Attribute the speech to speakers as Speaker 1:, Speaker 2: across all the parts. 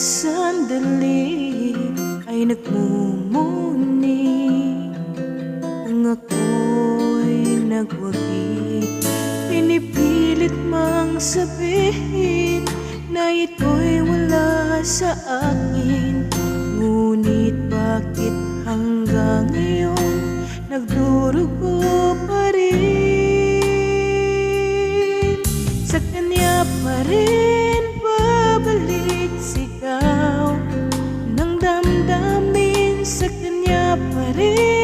Speaker 1: sandali ay nagmumuni. Kung ako'y nagwagi Pinipilit mang sabihin Na ito'y wala sa akin. Ngunit bakit hanggang ngayon Nagdurugo pa rin? Sa kanya pa rin kanya pa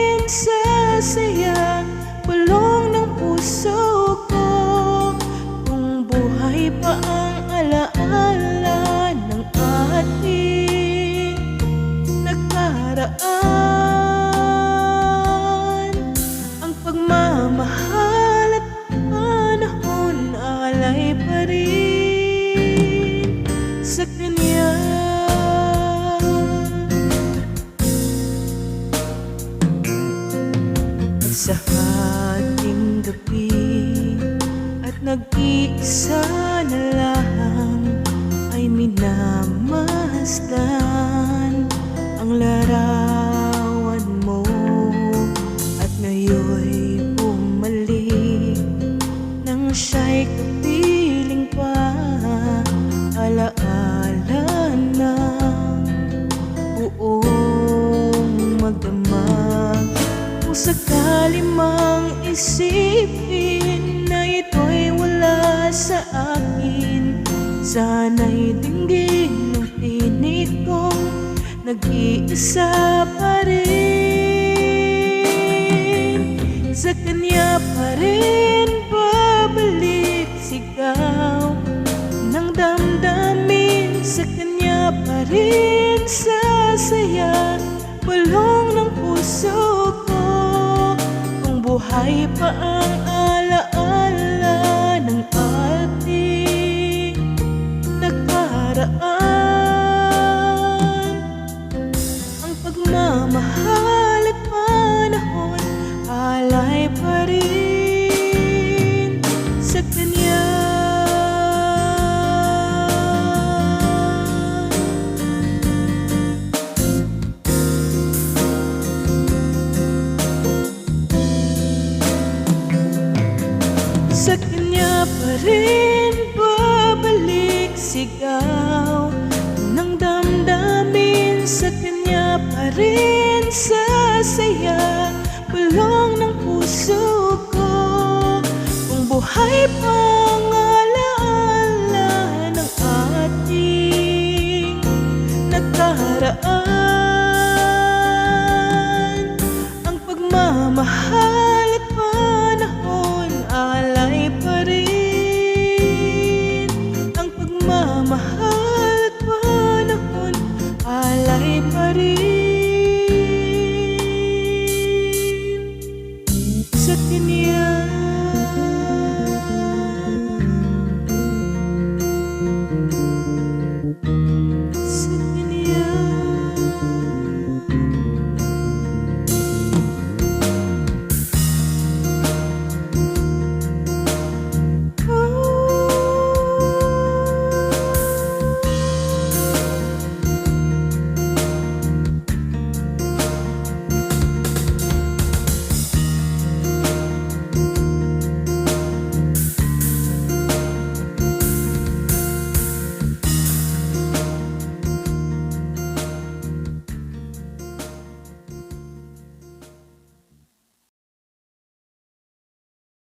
Speaker 1: nag-iisa na lang Ay minamasdan Ang larawan mo. At ngayon'y bumalik Nang siya'y kapiling pa Alaala ng buong magdamag Kung sakali mang isipin Na sa akin Sana'y dinggin ng tinig kong Nag-iisa pa rin. Sa kanya pa rin babalik sigaw. Ng damdamin sa kanya pa rin sasaya. Bulong ng puso ko Kung buhay pa ang alay pa rin sa kanya. Sa kanya pa rin babalik sigaw Ng damdamin. Sa kanya pa rin sasaya Bulong ng puso ko. Kung buhay pang alaala ng ating nakaraan Ang pagmamahal